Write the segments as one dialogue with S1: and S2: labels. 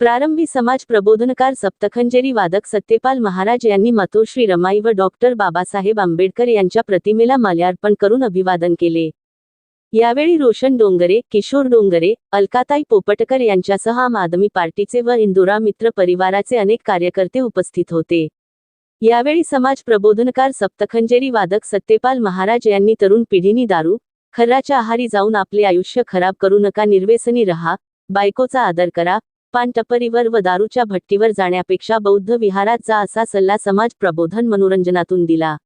S1: प्रारंभी समाज प्रबोधनकार सप्तखंजेरी वादक सत्यपाल महाराज यांनी मातोश्री रमाई व डॉक्टर बाबासाहेब आंबेडकर यांच्या प्रतिमेला माल्यार्पण करून अभिवादन केले. यावेळी रोशन डोंगरे किशोर डोंगरे अलकाताई पोपटकर यांच्यासह आम आदमी पार्टीचे व इंदुरा मित्र परिवाराचे अनेक कार्यकर्ते उपस्थित होते. यावेळी समाज प्रबोधनकार सप्तखंजेरी वादक सत्यपाल महाराज यांनी तरुण पिढीनी दारू खर्राच्या आहारी जाऊन आपले आयुष्य खराब करू नका निर्वेसनी रहा बायकोचा आदर करा पान टपरीवर व दारूच्या भट्टीवर जाण्यापेक्षा बौद्ध विहारात जा असा सल्ला समाज प्रबोधन मनोरंजनातून दिला.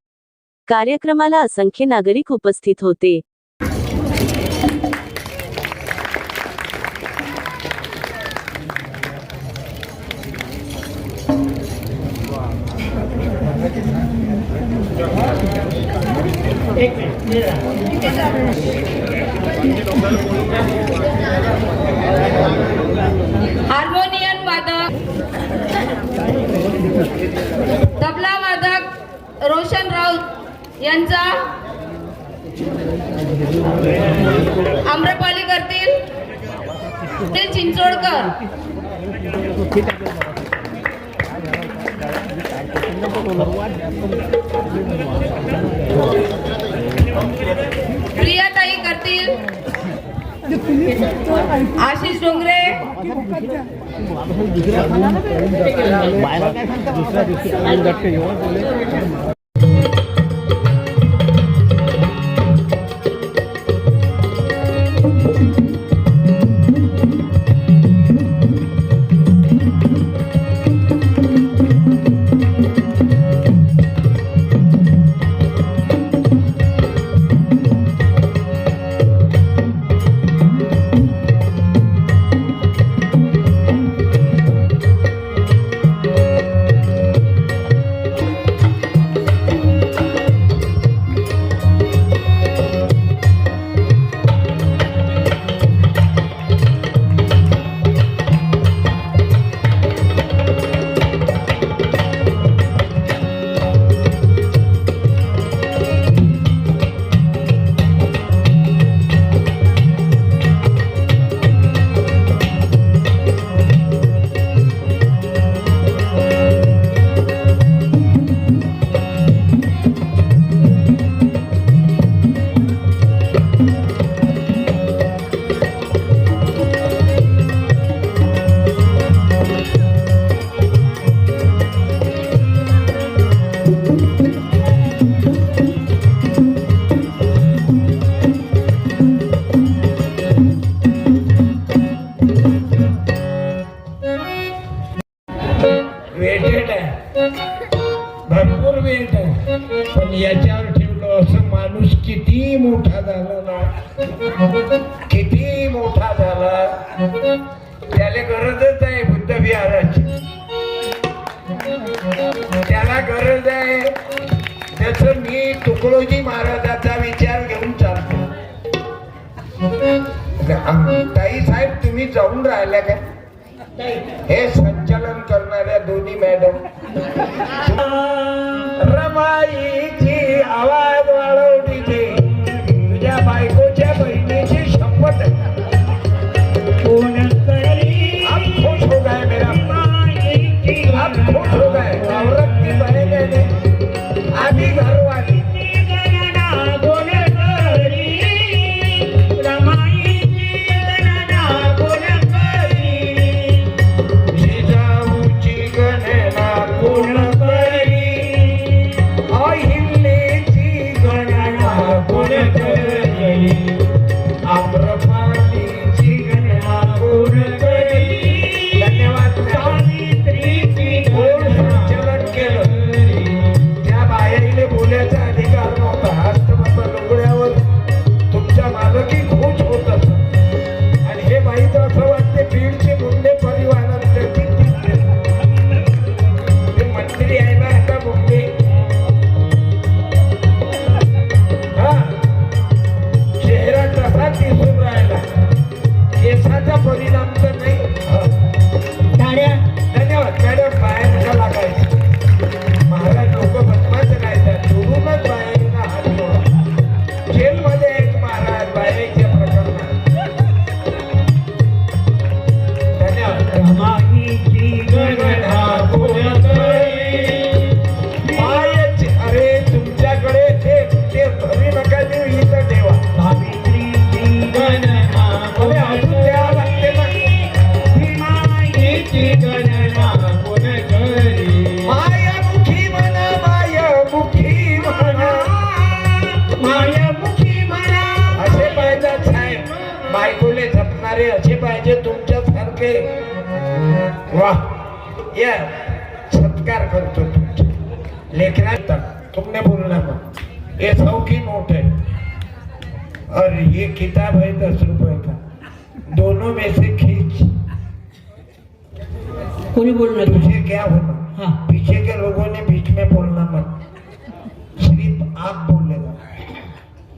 S1: कार्यक्रमाला असंख्य नागरिक उपस्थित होते
S2: हार्मोनियम वादक तबला वादक रोशन राऊत यांचा आम्रपाली करतील ते चिंचोडकर प्रियाताई करतील. आशिष डोंगरे.
S3: वेटेड भरपूर वेट आहे. पण याच्यावर ठेवलं असं माणूस किती मोठा झाला ना. किती मोठा झाला. त्याला गरजच आहे बुद्ध विहाराची. त्याला गरज आहे. त्याच मी तुकडोजी महाराजाचा विचार घेऊन चालतो. ताई साहेब तुम्ही जाऊन राहिल्या का हे संचालन करणाऱ्या दोन्ही मॅडम रमाईची आवाज वाढव. बायकोले जपणारे असे पाहिजे तुमच्या सारखे वा. या. सत्कार करतो तुमच्या लेखना तुमने बोलना मग ये सौखी नोट आहे. और ये किताब है दस रुपये का? दोनों में से खींच.
S4: कोणी बोलना
S3: तुझे क्या होना
S4: हाँ।
S3: पीछे के लोगों ने बीच में बोलना मत. सिर्फ आप बोलेगा.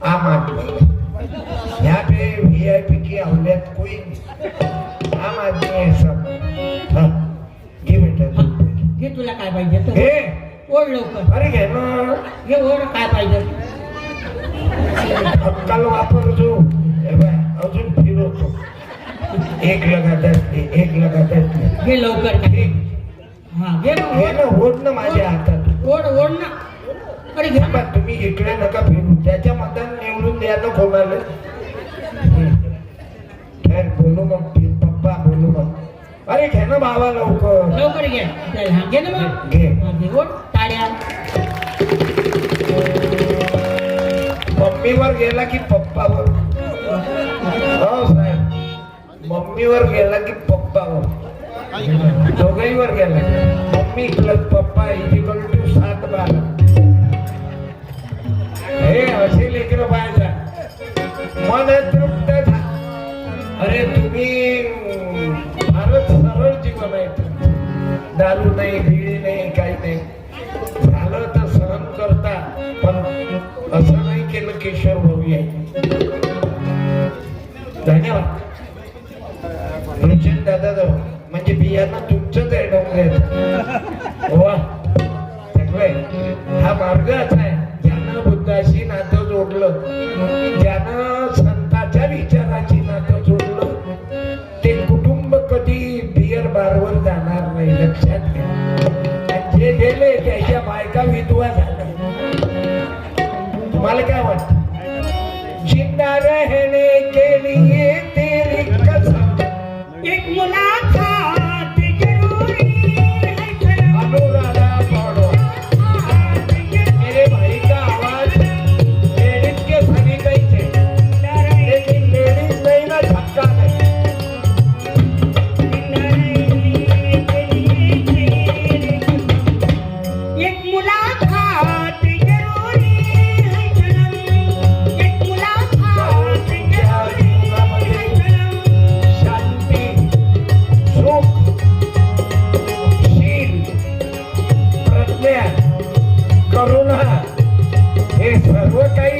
S3: आम आदमी यहाँ पे वीआईपी की अहलियत कोई नहीं। आम आदमी है सब। हाँ ये बेटा
S4: हा. घे तुला काय पाहिजे
S3: हे
S4: ओढ लवकर.
S3: अरे घे ना।
S4: घे ओढ काय पाहिजे?
S3: अक्कल वापरतो हे बाय अजून फिरवतो एक लगातार ते, एक लगातार.
S4: घे लवकर.
S3: हे
S4: हा घे
S3: हे ना होत ना माझ्या हातात.
S4: ओढ ओढ ना. अरे घे
S3: तुम्ही इकडे नका फिरू. त्याच्या मतान निवडून द्या ना कोणाला. ठेर बोलू मग. ते, पप्पा बोलू मग. अरे घे ना बाबा लवकर.
S4: लवकर घे. चल, घे ना मग.
S3: घे.
S4: घे ओढ टाळ्या.
S3: मम्मीवर गेला की पप्पावर? हो साहेब. मम्मीवर गेला की पप्पावर? दोघांवर गेला. Mummy plus papa equal to सात बारा. पाहायचा मन तृप्त अरे तुम्ही फारच सरळ जीवन आहे. दारू नाही बिळी नाही काही नाही. झालं तर सहन करता पण असं नाही केलं केशव भाऊ आहे. धन्यवाद. रुचन दादा जाऊ म्हणजे बियाणं तुमचंच आहे डोंगरात वा हा मार्ग असा जोडलं. ज्यानं संताच्या विचाराची नातं जोडलं ते कुटुंब कधी बियर बारवर जाणार नाही लक्षात घ्या. जे गेले त्याच्या बायका विधवा झाल्या. तुम्हाला काय वाटत? जिंदा रहने के लिए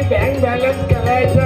S3: बँक बॅलन्स करायचं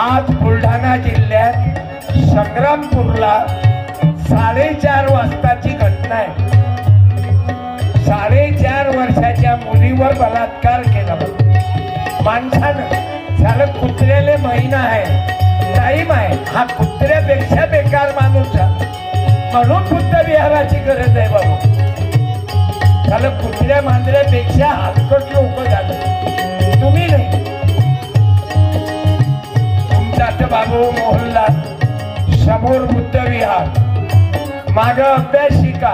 S3: आज बुलढाणा जिल्ह्यात संग्रामपूरला साडेचार वाजताची घटना आहे. साडेचार वर्षाच्या मुलीवर बलात्कार केला. माणसानं झालं कुत्र्याले महिना आहे टाईम आहे. हा कुत्र्यापेक्षा बेकार माणूस म्हणून बुद्ध विहाराची गरज आहे बाबा. झालं कुत्र्या मांजऱ्यापेक्षा हलकट लोक झालं. तुम्ही नाही. बाबू मोहल्ला समोर बुद्ध विहार माग अभ्यासिका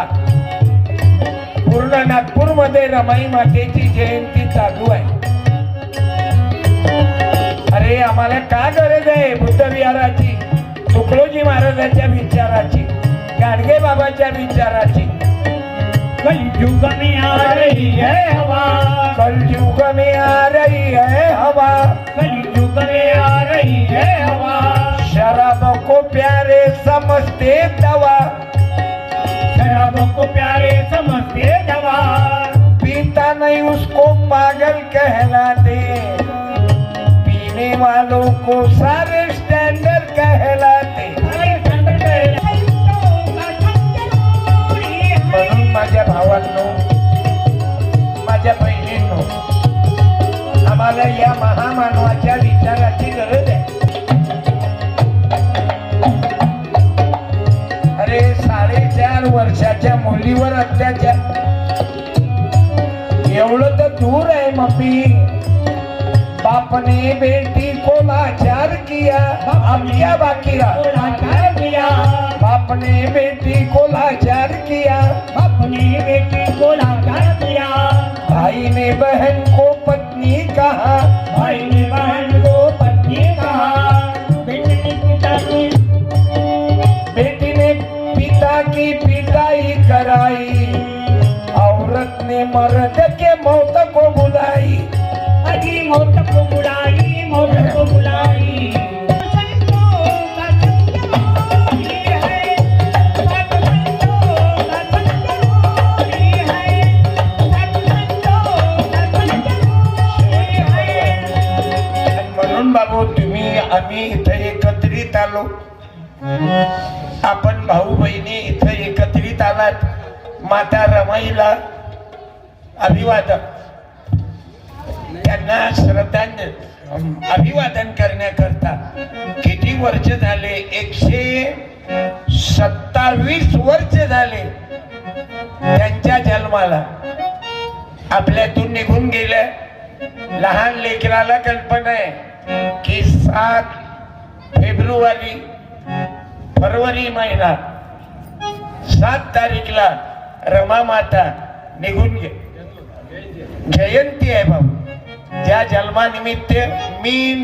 S3: पूर्ण नागपूरमध्ये रमाई मातेची जयंती चालू आहे. अरे आम्हाला का गरज आहे बुद्ध विहाराची तुकडोजी महाराजाच्या विचाराची गाडगे बाबाच्या विचाराची.
S4: कलयुग में आ रही है हवा.
S3: कलयुग में आ रही है हवा.
S4: कलयुग में आ रही है हवा।
S3: शराब को प्यारे समझते दवा।
S4: शराब को प्यारे समझते दवा।
S3: पीता नहीं उसको पागल कहलाते। पीने वालों को सारे स्टैंडर्ड कहलाते। म्हणून माझ्या भावांनो माझ्या बहिणींनो आम्हाला या महामानवाच्या विचाराची गरज आहे. अरे साडेचार वर्षाच्या मुलीवर अत्याचार. एवढं तर दूर आहे मम्मी. बाप ने बेटी को लाचार किया अब क्या बाकी रहा
S4: दिया
S3: बाप ने बेटी को लाचार किया.
S4: अपनी बेटी को लाचार दिया
S3: भाई ने बहन को पत्नी कहा
S4: भाई ने बहन
S3: त्यांना अभिवादन. त्यांना श्रद्धांजली. अभिवादन करण्याकरता किती वर्ष झाले? एकशे सत्तावीस वर्ष झाले त्यांच्या जन्माला. आपल्यातून निघून गेल्या. लहान लेकराला कल्पना आहे की सात फेब्रुवारी फरवरी महिना सात तारीखला रमा माता निघून गे जयंती आहे बाबू ज्या जन्मानिमित्त मी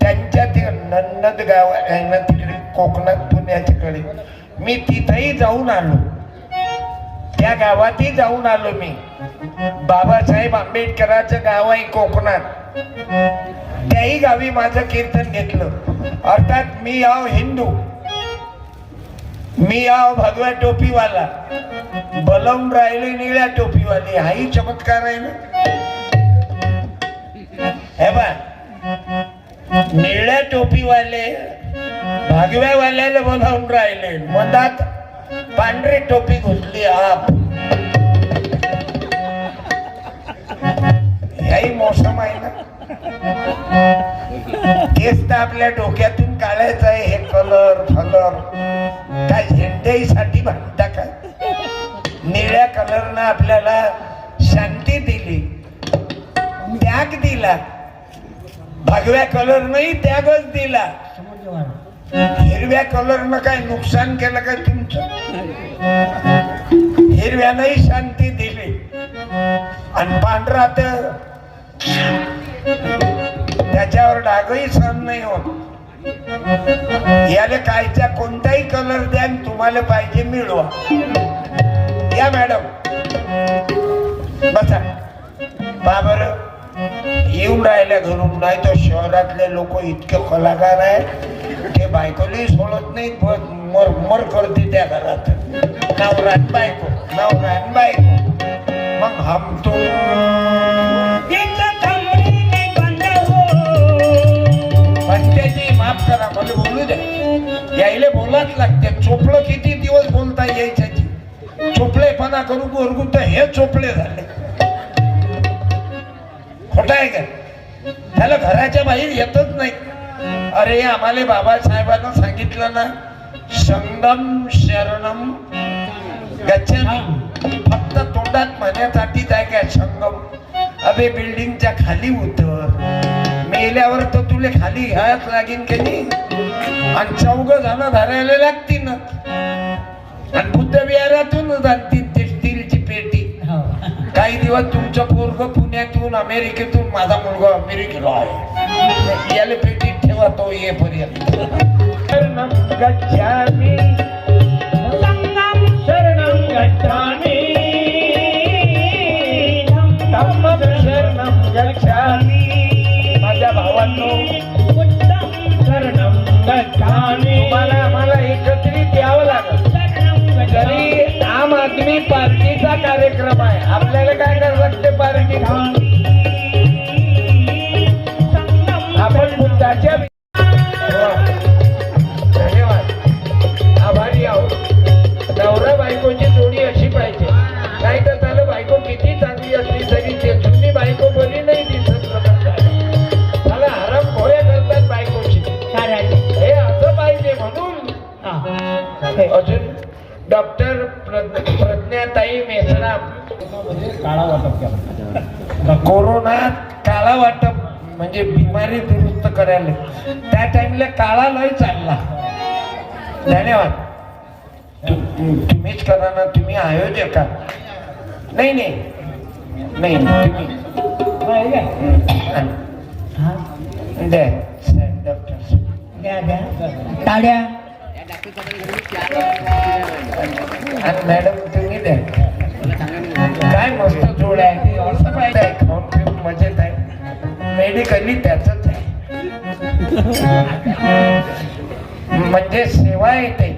S3: त्यांच्या ते नन्नद गाव आहे ना तिकडे कोकणात पुण्याच्याकडे. मी तिथेही जाऊन आलो. त्या गावातही जाऊन आलो मी. बाबासाहेब आंबेडकरांचं गाव आहे कोकणात. त्याही गावी माझं कीर्तन घेतलं. अर्थात मी आव हिंदू. मी आव भगव्या टोपीवाला. बलवून राहिले निळ्या टोपीवाले. हाही चमत्कार आहे ना? हे बा निळ्या टोपीवाले भागव्यावाल्याला बोलावून राहिले. मधात पांढरी टोपी घुसली आप. याही मोसम आहे ना? तेच तर आपल्या डोक्यातून काढायचं आहे हे कलर फलर काय झेंडेसाठी म्हणता का? निळ्या कलरनं आपल्याला शांती दिली त्याग दिला. भगव्या कलरनंही त्यागच दिला. हिरव्या कलरनं काय नुकसान केलं काय तुमचं? हिरव्यानंही शांती दिली. आणि पांढरा तर त्याच्यावर डागही सहन नाही होत. याला कायचा कोणताही कलर द्या तुम्हाला पाहिजे मिळवा. या मॅडम बसा. बाबर येऊन राहिल्या घरून. नाही तर शहरातले लोक इतके कलाकार आहेत. ते बायकोलाही सोडत नाही मर मर करते त्या घरात. नवरान बायको नवरान बायको. मग हम तो पंचायती माफ मला बोलू दे. यायले बोलाच लागते. चोपलं किती दिवस बोलता यायच्या चोपळेपणा करू गोरगुत हे चोपले झाले. खोट आहे का? त्याला घराच्या बाहेर येतच नाही. अरे आम्हाला बाबासाहेबांना सांगितलं ना संगम शरणम गच्छामी. फक्त तोंडात म्हणण्यासाठी जाय काय संगम अबे बिल्डिंगच्या खाली उतर. मेल्यावर तर तुले खाली घ्यायच लागेल की नाही? आणि चौघ जण धरायला लागतील ना आणि बुद्ध विहारातून जातील ते स्टीलची पेटी.
S4: हो.
S3: काही दिवस तुमचं पोरग पुण्यातून अमेरिकेतून माझा मुलगा अमेरिकेला आहे. याला पेटीत ठेवा तो येईपर्यंत. शरणं गच्छामी.
S4: संगम शरणं गच्छामि.
S3: पार्टीचा कार्यक्रम आहे. आपल्याला काय करावं ते पार्टी करायला त्या टाइमला काळा लय चालला. धन्यवाद. तुम्हीच करा ना तुम्ही आयोजक आहात. नाही नाही. तुम्ही.
S4: का?
S3: द्या डॉक्टर
S4: टाळ्या
S3: आणि मॅडम तुम्ही द्या. काय मस्त जोड आहे. असं पाहिजे आहे. खाऊन पिऊन मजेत आहे. मेडिकली त्याच म्हणजे सेवा येते.